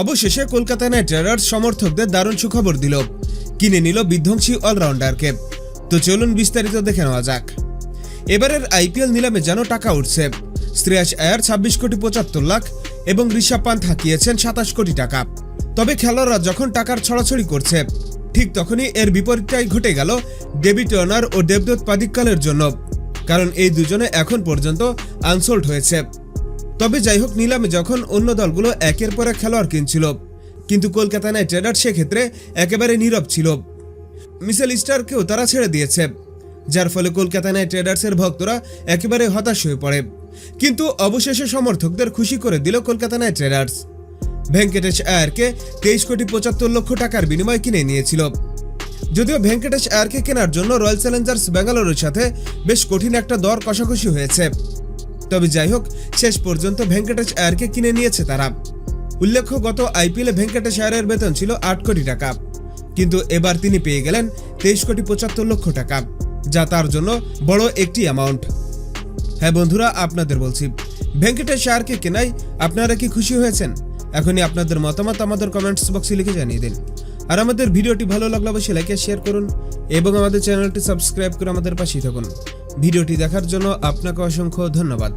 অবশেষে Kolkata Knight Riders সমর্থকদের দারুণ সুখবর দিল। কিনে নিল বিধ্বংসী অলরাউন্ডারকে। তো চলুন বিস্তারিত দেখে নেওয়া যাক। এবারের আইপিএল নিলামে যেন টাকা উঠছে। শ্রেয়াস আয়ার ছাব্বিশ কোটি পঁচাত্তর লাখ এবং ঋষভ পান্থ হাঁকিয়েছেন সাতাশ কোটি টাকা। তবে খেলোয়াড়রা যখন টাকার ছড়াছড়ি করছে, ঠিক তখনই এর বিপরীতটাই ঘটে গেল ডেবি টার্নার ও দেবদত্ত পাদিক্কালের জন্য। কারণ এই দুজনে এখন পর্যন্ত আনসোল্ড হয়েছে। তবে যাই হোক নিলামে যখন অন্য দলগুলো একের পর এক খেলোয়াড় কিনছিল, কিন্তু কলকাতা নাইট রাইডার্স সেক্ষেত্রে একেবারে নীরব ছিল। মিসেল স্টারকেও তারা ছেড়ে দিয়েছে, যার ফলে কলকাতা নাইট রাইডার্সের ভক্তরা একেবারে হতাশ হয়ে পড়ে। কিন্তু অবশেষে সমর্থকদের খুশি করে দিল কলকাতা নাইট রাইডার্স ভেঙ্কটেশ আয়ারকে তেইশ কোটি পঁচাত্তর লক্ষ টাকার বিনিময়ে কিনে নিয়েছিল। যদিও ভেঙ্কটেশ আয়ারকে কেনার জন্য রয়্যাল চ্যালেঞ্জার্স ব্যাঙ্গালোরের সাথে বেশ কঠিন একটা দর কষাকষি হয়েছে। তবে যাই হোক শেষ পর্যন্ত ভেঙ্কটেশ আয়ারকে কিনে নিয়েছে তারা। উল্লেখ্য, গত আইপিএলে ভেঙ্কটেশ আয়ারের বেতন ছিল আট কোটি টাকা। কিন্তু এবার তিনি পেয়ে গেলেন তেইশ কোটি পঁচাত্তর লক্ষ টাকা, যা তার জন্য বড় একটি অ্যামাউন্ট হ্যাঁ বন্ধুরা, আপনাদের বলছি, ভেঙ্কটেশ আয়ারকে কেনাই আপনারা কি খুশি হয়েছেন? এখনই আপনাদের মতামত আমাদের কমেন্টস বক্সে লিখে জানিয়ে দিন। আর আমাদের ভিডিওটি ভালো লাগলে অবশ্যই লাইক শেয়ার করুন এবং আমাদের চ্যানেলটি সাবস্ক্রাইব করে আমাদের পাশেই থাকুন। ভিডিওটি দেখার জন্য আপনাকে অসংখ্য ধন্যবাদ।